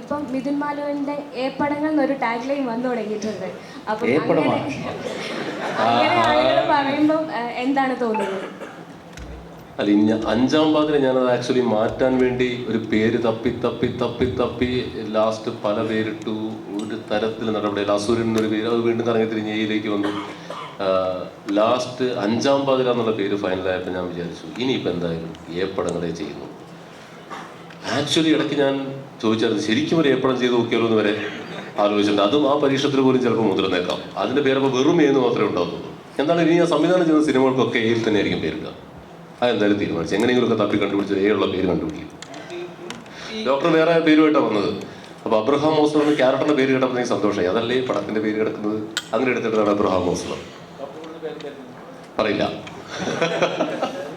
ഇപ്പം മിഥുൻ മാലുവിന്റെ ഏ പടങ്ങൾ എന്നൊരു ടാഗ് ലൈൻ വന്നു തുടങ്ങിയിട്ടുണ്ട്. അപ്പൊ? അങ്ങനെ അങ്ങനെ ആളുകൾ പറയുമ്പോൾ എന്താണ് തോന്നുന്നത്? അല്ല ഇനി അഞ്ചാം പാതിര ഞാനത് ആക്ച്വലി മാറ്റാൻ വേണ്ടി ഒരു പേര് തപ്പി തപ്പി തപ്പി തപ്പി ലാസ്റ്റ് പല പേരിട്ടു. ഒരു തരത്തിൽ നടപടിയില്ല അസുരൻ എന്നൊരു പേര്. അത് വീണ്ടും കറങ്ങി തിരിഞ്ഞ് എയിലേക്ക് വന്നു. ലാസ്റ്റ് അഞ്ചാം പാതിര എന്നുള്ള പേര് ഫൈനലായപ്പോൾ ഞാൻ വിചാരിച്ചു ഇനിയിപ്പോൾ എന്തായാലും ഏ പടങ്ങളെ ചെയ്യുന്നു. ആക്ച്വലി ഇടയ്ക്ക് ഞാൻ ചോദിച്ചായിരുന്നു ശരിക്കും ഒരു എപ്പോഴും ചെയ്ത് നോക്കിയാലോ എന്ന് വരെ ആലോചിച്ചിട്ടുണ്ട്. അതും ആ പരീക്ഷത്തിൽ പോലും ചിലപ്പോൾ മുതിർന്നേക്കാം. അതിന്റെ പേരപ്പോൾ വെറും എന്ന് മാത്രമേ ഉണ്ടാവുള്ളൂ. എന്താണ് ഇനി ഞാൻ സംവിധാനം ചെയ്യുന്ന സിനിമകൾക്കൊക്കെ എയിൽ തന്നെ ആയിരിക്കും പേരിടുക അതെന്തായാലും തീരുമാനിച്ചു. എങ്ങനെയെങ്കിലുമൊക്കെ തപ്പി കണ്ടുപിടിച്ച് എ ഉള്ള പേര് കണ്ടുപിടിക്കും. ഡോക്ടർ വേറെ പേരുമായിട്ടാണ് വന്നത്. അപ്പോൾ അബ്രഹാം മോസ്ലർ എന്ന ക്യാരക്ടറിന്റെ പേര് എനിക്ക് സന്തോഷമായി. അതല്ലേ പടത്തിന്റെ പേര് കിടക്കുന്നത്? അങ്ങനെ എടുത്തിട്ടാണ് അബ്രഹാം മോസ്ലർ പറയില്ല.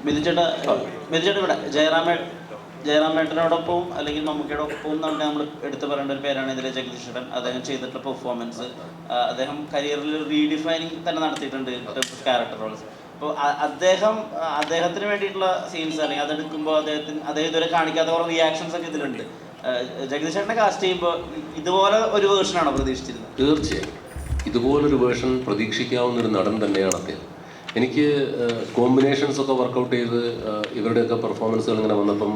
മിഥുൻ ചേട്ടാ മിഥുൻ ചേട്ടാ ഇവിടെ. ജയറാമേ ജയറാമേട്ടനോടൊപ്പം അല്ലെങ്കിൽ മമ്മൂക്കിയോടൊപ്പവും എന്ന് പറഞ്ഞാൽ നമ്മൾ എടുത്തു പറയേണ്ട ഒരു പേരാണ് ഇതിലെ ജഗദീഷ് ചേട്ടൻ. അദ്ദേഹം ചെയ്തിട്ടുള്ള പെർഫോമൻസ് അദ്ദേഹം കരിയറിൽ റീഡിഫൈനിങ് തന്നെ നടത്തിയിട്ടുണ്ട് ക്യാരക്ടർ റോൾസ് അപ്പോൾ അദ്ദേഹം അദ്ദേഹത്തിന് വേണ്ടിയിട്ടുള്ള സീൻസ് അല്ലെങ്കിൽ അതെടുക്കുമ്പോൾ അദ്ദേഹത്തിന് അദ്ദേഹം ഇതുവരെ കാണിക്കാത്ത കുറേ റിയാക്ഷൻസ് ഒക്കെ ഇതിലുണ്ട്. ആ, ജഗദീഷ് ചേട്ടനെ കാസ്റ്റ് ചെയ്യുമ്പോൾ ഇതുപോലെ ഒരു വേർഷനാണോ പ്രതീക്ഷിച്ചിരുന്നത്? തീർച്ചയായും. ഇതുപോലൊരു വേർഷൻ പ്രതീക്ഷിക്കാവുന്ന ഒരു നടൻ തന്നെയാണ് അദ്ദേഹം. എനിക്ക് കോമ്പിനേഷൻസ് ഒക്കെ വർക്കൗട്ട് ചെയ്ത് ഇവരുടെയൊക്കെ പെർഫോമൻസുകൾ ഇങ്ങനെ വന്നപ്പം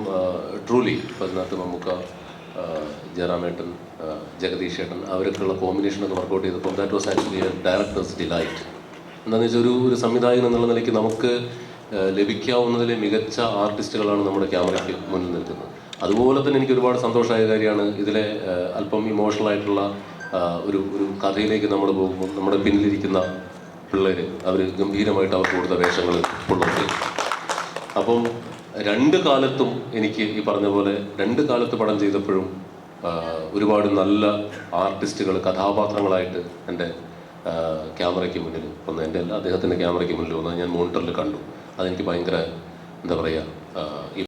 ട്രൂലി പതിനകത്ത് നമുക്ക് ജയറാമേട്ടൻ ജഗദീഷ് ഏട്ടൻ അവരൊക്കെയുള്ള കോമ്പിനേഷനൊക്കെ വർക്കൗട്ട് ചെയ്തപ്പോൾ that was actually a director's delight എന്താണെന്ന് വെച്ചാൽ ഒരു ഒരു സംവിധായകൻ എന്നുള്ള നിലയ്ക്ക് നമുക്ക് ലഭിക്കാവുന്നതിലെ മികച്ച ആർട്ടിസ്റ്റുകളാണ് നമ്മുടെ ക്യാമറയ്ക്ക് മുന്നിൽ നിൽക്കുന്നത്. അതുപോലെ തന്നെ എനിക്ക് ഒരുപാട് സന്തോഷമായ കാര്യമാണ് ഇതിലെ അല്പം ഇമോഷണൽ ആയിട്ടുള്ള ഒരു ഒരു കഥയിലേക്ക് നമ്മൾ പോകുമ്പോൾ നമ്മുടെ പിന്നിലിരിക്കുന്ന പിള്ളേർ അവർ ഗംഭീരമായിട്ട് അവർക്ക് കൊടുത്ത വേഷങ്ങൾ കൊള്ളുന്നുണ്ട് അപ്പം രണ്ട് കാലത്തും എനിക്ക് ഈ പറഞ്ഞ പോലെ രണ്ട് കാലത്ത് പടം ചെയ്തപ്പോഴും ഒരുപാട് നല്ല ആർട്ടിസ്റ്റുകൾ കഥാപാത്രങ്ങളായിട്ട് എന്റെ ക്യാമറയ്ക്ക് മുന്നിൽ വന്നു എന്റെ അല്ല അദ്ദേഹത്തിന്റെ ക്യാമറയ്ക്ക് മുന്നിൽ വന്നത് ഞാൻ മോണിറ്ററിൽ കണ്ടു. അതെനിക്ക് ഭയങ്കര എന്താ പറയുക